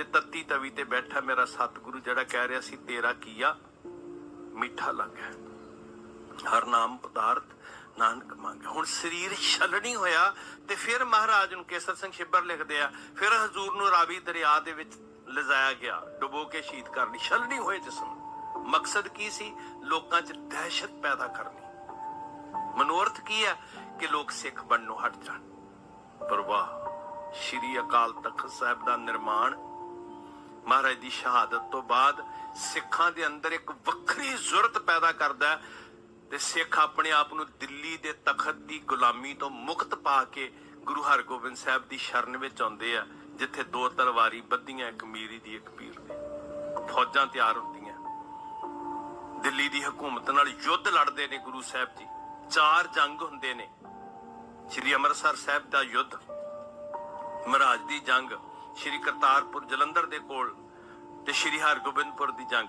ਤੇ ਤੱਤੀ ਤਵੀ ਤੇ ਬੈਠਾ ਮੇਰਾ ਸਤਿਗੁਰੂ ਜਿਹੜਾ ਕਹਿ ਰਿਹਾ ਸੀ, ਤੇਰਾ ਕੀਆ ਮਿੱਠਾ ਲੱਗਾ ਹਰ ਨਾਮ ਪਦਾਰਥ ਨਾਨਕ ਮੰਗੇ ਹੁਣ ਸਰੀਰ ਛਲਣੀ ਹੋਇਆ ਤੇ ਫਿਰ ਮਹਾਰਾਜ ਨੂੰ ਕੇਸਰ ਸਿੰਘ ਛਿੱਬਰ ਲਿਖਦੇ ਆ, ਫਿਰ ਹਜ਼ੂਰ ਨੂੰ ਰਾਵੀ ਦਰਿਆ ਦੇ ਵਿੱਚ ਲਿਜਾਇਆ ਗਿਆ, ਡੁਬੋ ਕੇ ਸ਼ਹੀਦ ਕਰਨੀ ਛਲਣੀ ਹੋਏ ਜਿਸਮ। ਮਕਸਦ ਕੀ ਸੀ? ਲੋਕਾਂ 'ਚ ਦਹਿਸ਼ਤ ਪੈਦਾ ਕਰਨੀ। ਮਨੋਰਥ ਕੀ ਹੈ? ਕਿ ਲੋਕ ਸਿੱਖ ਬਣਨ ਨੂੰ ਹਟ ਜਾਣ। ਪਰ ਵਾਹ ਸ਼੍ਰੀ ਅਕਾਲ ਤਖਤ ਸਾਹਿਬ ਦਾ ਨਿਰਮਾਣ ਮਹਾਰਾਜ ਦੀ ਸ਼ਹਾਦਤ ਤੋਂ ਬਾਅਦ ਸਿੱਖਾਂ ਦੇ ਅੰਦਰ ਇੱਕ ਵੱਖਰੀ ਜ਼ੁਰਤ ਪੈਦਾ ਕਰਦਾ ਤੇ ਸਿੱਖ ਆਪਣੇ ਆਪ ਨੂੰ ਦਿੱਲੀ ਦੇ ਤਖਤ ਦੀ ਗੁਲਾਮੀ ਤੋਂ ਮੁਕਤ ਪਾ ਕੇ ਗੁਰੂ ਹਰਗੋਬਿੰਦ ਸਾਹਿਬ ਦੀ ਸ਼ਰਨ ਵਿੱਚ ਆਉਂਦੇ ਆ, ਜਿੱਥੇ ਦੋ ਤਲਵਾਰੀ ਬੱਧੀਆਂ, ਇੱਕ ਮੀਰੀ ਦੀ, ਇੱਕ ਪੀਰ ਦੀ। ਫੌਜਾਂ ਤਿਆਰ ਹੁੰਦੀਆਂ। ਦਿੱਲੀ ਦੀ ਹਕੂਮਤ ਨਾਲ ਯੁੱਧ ਲੜਦੇ ਨੇ ਗੁਰੂ ਸਾਹਿਬ ਜੀ। ਚਾਰ ਜੰਗ ਹੁੰਦੇ ਨੇ। ਸ੍ਰੀ ਅੰਮ੍ਰਿਤਸਰ ਸਾਹਿਬ ਦਾ ਯੁੱਧ, ਮਹਾਰਾਜ ਦੀ ਜੰਗ ਸ੍ਰੀ ਕਰਤਾਰਪੁਰ ਜਲੰਧਰ ਦੇ ਕੋਲ ਤੇ ਸ੍ਰੀ ਹਰਗੋਬਿੰਦਪੁਰ ਦੀ ਜੰਗ।